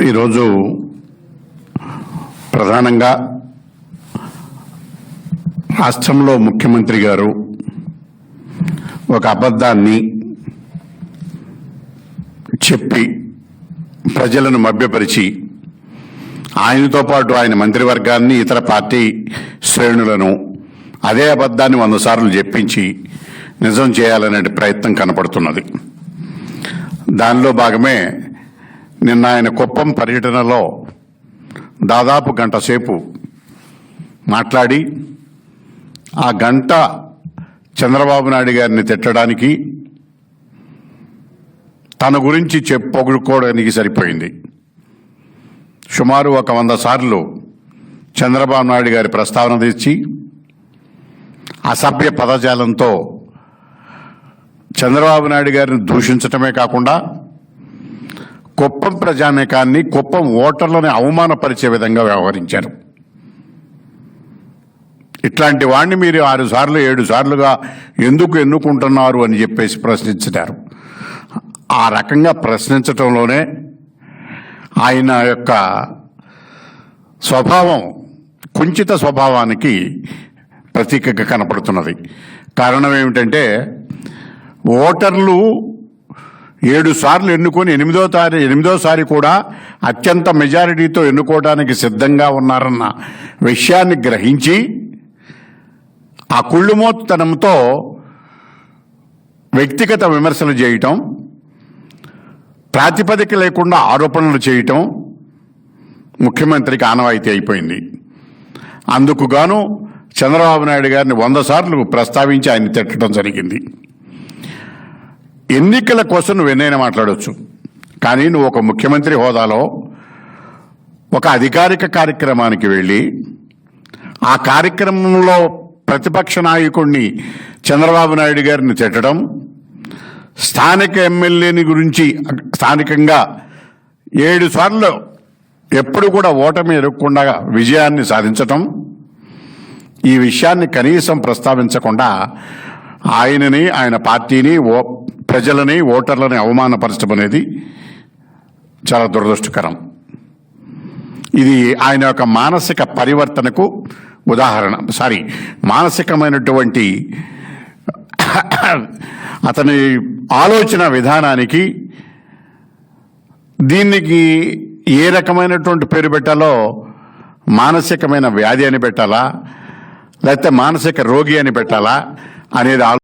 ఈరోజు ప్రధానంగా రాష్ట్రంలో ముఖ్యమంత్రి గారు ఒక అబద్ధాన్ని చెప్పి ప్రజలను మభ్యపరిచి ఆయనతో పాటు ఆయన మంత్రివర్గాన్ని ఇతర పార్టీ శ్రేణులను అదే అబద్ధాన్ని వంద సార్లు చెప్పించి నిజం చేయాలనే ప్రయత్నం కనపడుతున్నది. దానిలో భాగమే నిన్న ఆయన కుప్పం పర్యటనలో దాదాపు గంట సేపు మాట్లాడి ఆ గంట చంద్రబాబు నాయుడు గారిని తిట్టడానికి తన గురించి చెప్పుకోవడానికి సరిపోయింది. సుమారు ఒక వంద సార్లు చంద్రబాబు నాయుడు గారి ప్రస్తావన తెచ్చి అసభ్య పదజాలంతో చంద్రబాబు నాయుడు గారిని దూషించటమే కాకుండా కుప్పం ప్రజానేకాన్ని కుప్పం ఓటర్లను అవమానపరిచే విధంగా వ్యవహరించారు. ఇట్లాంటి వాడిని మీరు ఆరు సార్లు ఏడు సార్లుగా ఎందుకు ఎన్నుకుంటున్నారు అని చెప్పేసి ప్రశ్నించారు ఆ రకంగా ప్రశ్నించటంలోనే ఆయన యొక్క స్వభావం కుంచిత స్వభావానికి ప్రతీకగా కనపడుతున్నది. కారణం ఏమిటంటే ఓటర్లు ఏడు సార్లు ఎన్నుకొని ఎనిమిదో తారీ ఎనిమిదోసారి కూడా అత్యంత మెజారిటీతో ఎన్నుకోవడానికి సిద్ధంగా ఉన్నారన్న విషయాన్ని గ్రహించి ఆ కుళ్ళుమోత్తనంతో వ్యక్తిగత విమర్శలు చేయటం ప్రాతిపదిక లేకుండా ఆరోపణలు చేయటం ముఖ్యమంత్రికి ఆనవాయితీ అయిపోయింది. అందుకు గాను చంద్రబాబు నాయుడు గారిని వంద సార్లు ప్రస్తావించి ఆయన తిట్టడం జరిగింది. ఎన్నికల కోసం నువ్వు ఎన్నైనా మాట్లాడవచ్చు కానీ నువ్వు ఒక ముఖ్యమంత్రి హోదాలో ఒక అధికారిక కార్యక్రమానికి వెళ్ళి ఆ కార్యక్రమంలో ప్రతిపక్ష నాయకుడిని చంద్రబాబు నాయుడు గారిని తిట్టడం స్థానిక ఎమ్మెల్యేని గురించి స్థానికంగా ఏడు సార్లు ఎప్పుడు కూడా ఓటమి ఎరుక్కుండా విజయాన్ని సాధించటం ఈ విషయాన్ని కనీసం ప్రస్తావించకుండా ఆయనని ఆయన పార్టీని ఓ ప్రజలని ఓటర్లని అవమానపరచడం అనేది చాలా దురదృష్టకరం. ఇది ఆయన యొక్క మానసిక పరివర్తనకు ఉదాహరణ. సారీ మానసికమైనటువంటి అతని ఆలోచన విధానానికి దీనికి ఏ రకమైనటువంటి పేరు పెట్టాలో మానసికమైన వ్యాధి అని పెట్టాలా లేకపోతే మానసిక రోగి అని పెట్టాలా అనేది ఆలో-